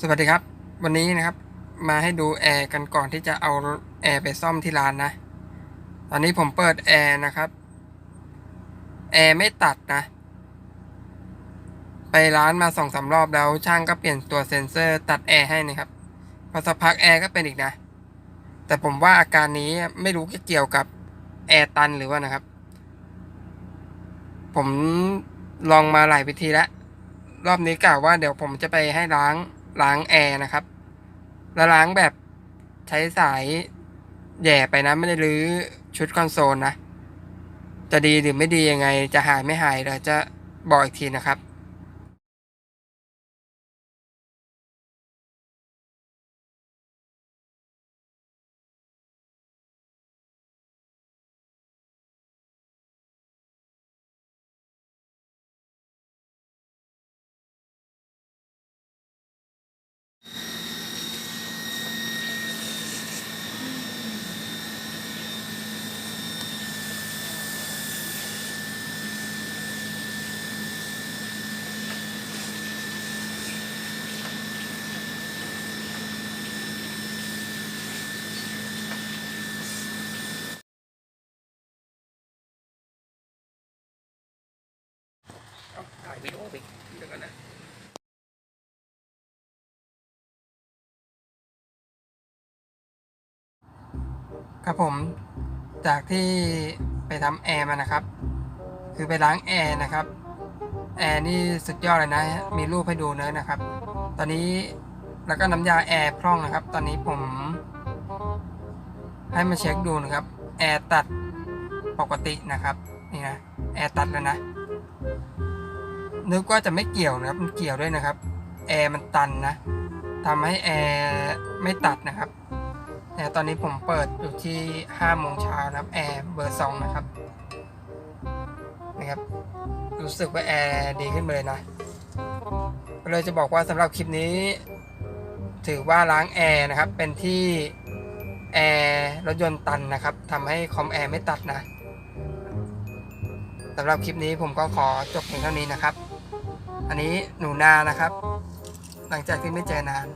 สวัสดีครับ วันนี้นะครับ มาให้ดูแอร์กันก่อนที่จะเอาแอร์ไปซ่อมที่ร้านนะ ตอนนี้ผมเปิดแอร์นะครับ แอร์ไม่ตัดนะ ไปร้านมาสองสามรอบแล้วช่างก็เปลี่ยนตัวเซ็นเซอร์ตัดแอร์ให้นะครับ พอสักพักแอร์ก็เป็นอีกนะ แต่ผมว่าอาการนี้ไม่รู้เกี่ยวกับแอร์ตันหรือว่านะครับ ผมลองมาหลายวิธีแล้วรอบนี้กล่าวว่าเดี๋ยวผมจะไปให้ล้าง ล้างแอร์นะครับ แล้วล้างแบบใช้สายแหย่ไปนะไม่ได้รื้อชุดคอนโซลนะ จะดีหรือไม่ดียังไง จะหายไม่หายเราจะบอกอีกทีนะครับ ถ่ายวิดีโอไปเดี๋ยวกันนะครับผมจากที่ไปทำแอร์มานะครับ คือไปล้างแอร์นะครับ แอร์นี่สุดยอดเลยนะ มีรูปให้ดูเนอะนะครับ ตอนนี้แล้วก็น้ำยาแอร์พร่องนะครับ ตอนนี้ผม ให้มาเช็คดูนะครับ แอร์ตัดปกตินะครับ นี่นะ แอร์ตัดแล้วนะ นึกว่าจะไม่เกี่ยวนะครับ มันเกี่ยวด้วยนะครับ แอร์มันตันนะทำให้แอร์ไม่ตัดนะครับแต่ตอนนี้ผมเปิดอยู่ที่5โมงเช้านะครับ แอร์เบอร์สองนะครับ นะครับ รู้สึกว่าแอร์ดีขึ้นมาเลยนะ เลยจะบอกว่าสำหรับคลิปนี้ ถือว่าล้างแอร์นะครับ เป็นที่แอร์รถยนต์ตันนะครับทำให้คอมแอร์ไม่ตัดนะสำหรับคลิปนี้ผมก็ขอจบเพียงเท่านี้นะครับ อันนี้หนูนานะครับ หลังจากที่ไม่เจอนาน